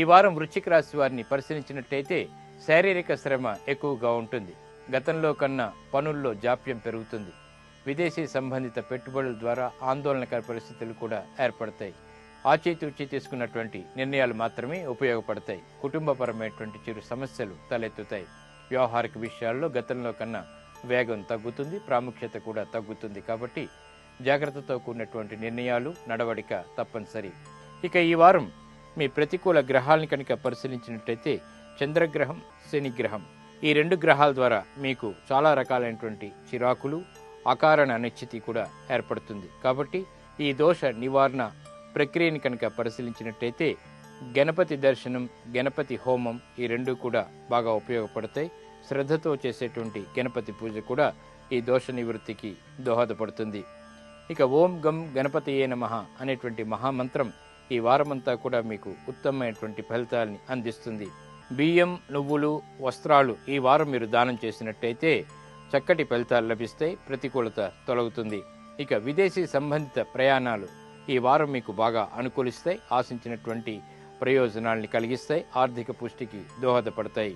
ఈ వారం వృశ్చిక రాశి వారిని పరిశీలించినట్టయితే శారీరక శ్రమ ఎక్కువగా ఉంటుంది. గతంలో కన్నా పనుల్లో జాప్యం పెరుగుతుంది. విదేశీ సంబంధిత పెట్టుబడుల ద్వారా ఆందోళనకర పరిస్థితులు కూడా ఏర్పడతాయి. ఆచితూచి తీసుకున్నటువంటి నిర్ణయాలు మాత్రమే ఉపయోగపడతాయి. కుటుంబపరమైనటువంటి చిరు సమస్యలు తలెత్తుతాయి. వ్యవహారిక విషయాల్లో గతంలో కన్నా వేగం తగ్గుతుంది ప్రాముఖ్యత కూడా తగ్గుతుంది కాబట్టి జాగ్రత్తతో కూడినటువంటి నిర్ణయాలు నడవడిక తప్పనిసరి. ఇక ఈ వారం మీ ప్రతికూల గ్రహాలను కనుక పరిశీలించినట్టయితే చంద్రగ్రహం శనిగ్రహం ఈ రెండు గ్రహాల ద్వారా మీకు చాలా రకాలైనటువంటి చిరాకులు అకారణ అనిశ్చితి కూడా ఏర్పడుతుంది. కాబట్టి ఈ దోష నివారణ ప్రక్రియని కనుక పరిశీలించినట్టయితే గణపతి దర్శనం గణపతి హోమం ఈ రెండు కూడా బాగా ఉపయోగపడతాయి. శ్రద్ధతో చేసేటువంటి గణపతి పూజ కూడా ఈ దోష నివృత్తికి దోహదపడుతుంది. ఇక ఓం గం గణపతియే నమ అనేటువంటి మహామంత్రం ఈ వారమంతా కూడా మీకు ఉత్తమమైనటువంటి ఫలితాలని అందిస్తుంది. బియ్యం నువ్వులు వస్త్రాలు ఈ వారం మీరు దానం చేసినట్టయితే చక్కటి ఫలితాలు లభిస్తాయి ప్రతికూలత తొలగుతుంది. ఇక విదేశీ సంబంధిత ప్రయాణాలు ఈ వారం మీకు బాగా అనుకూలిస్తాయి ఆశించినటువంటి ప్రయోజనాల్ని కలిగిస్తాయి ఆర్థిక పుష్టికి దోహదపడతాయి.